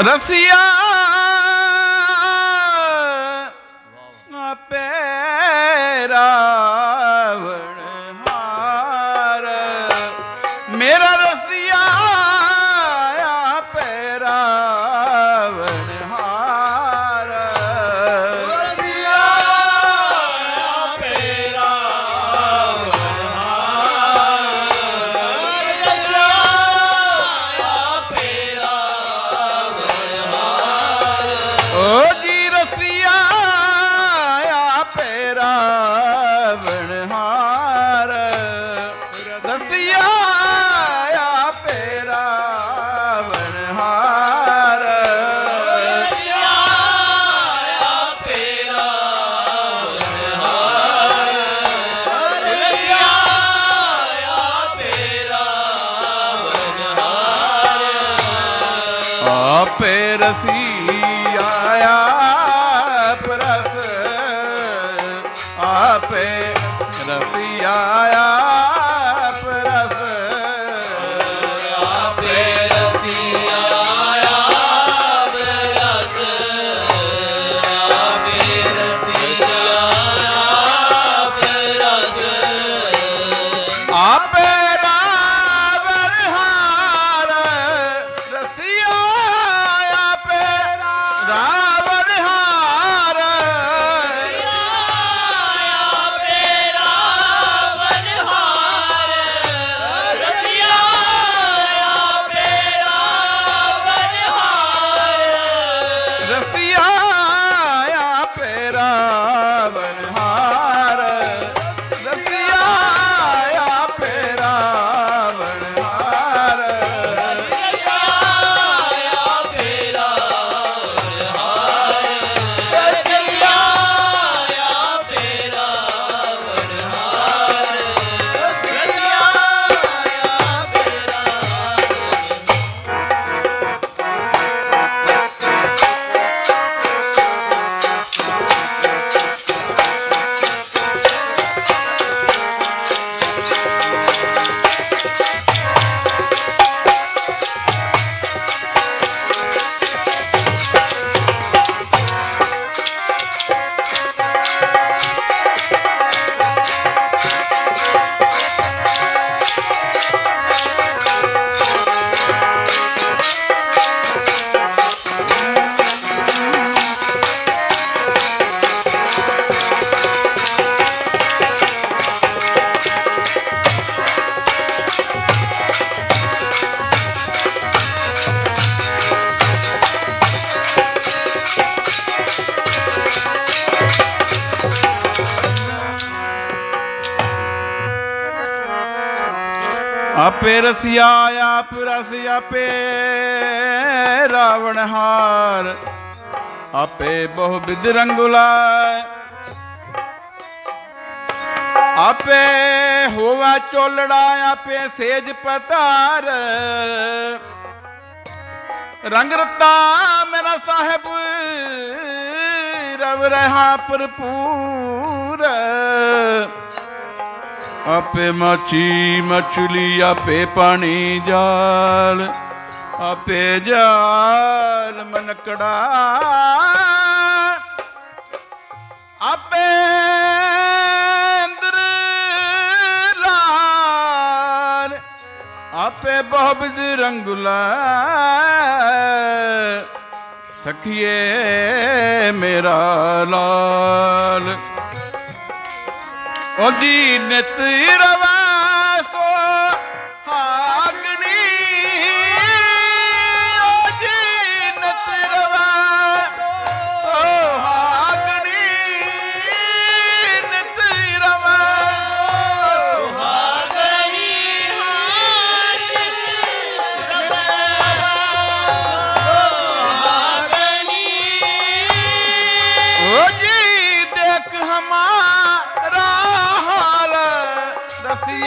ਰਸੀਆ ਆਪੇ ਰਸੀਆ ਪ੍ਰਸ ਆਪੇ ਰਸੀ ਆਇਆ ਆਪੇ ਰਸਿਆ, ਆਪ ਰਸ ਆਪੇ ਰਾਵਣ ਹਾਰ। ਆਪੇ ਬਹੁ ਬਿਦ ਰੰਗੁਲਾ ਆਪੇ ਹੋਵਾ ਚੋਲੜਾ, ਆਪੇ ਸੇਜ ਪਤਾਰ। ਰੰਗ ਰਤਾ ਮੇਰਾ ਸਾਹਿਬ, ਰਵ ਰਹਾ ਭਰਪੂਰ। ਆਪੇ ਮਾਛੀ ਮਛਲੀ ਆਪੇ ਪਾਣੀ ਜਾਲ, ਆਪੇ ਜਾਲ ਮਨਕੜਾ। ਆਪੇ ਅੰਦਰ ਲਾਲ, ਆਪੇ ਬਹੁਬਜ ਰੰਗੁਲਾ ਸਖੀਏ ਮੇਰਾ ਲਾਲ। ஒன்றி நெத்திரவ fiesta.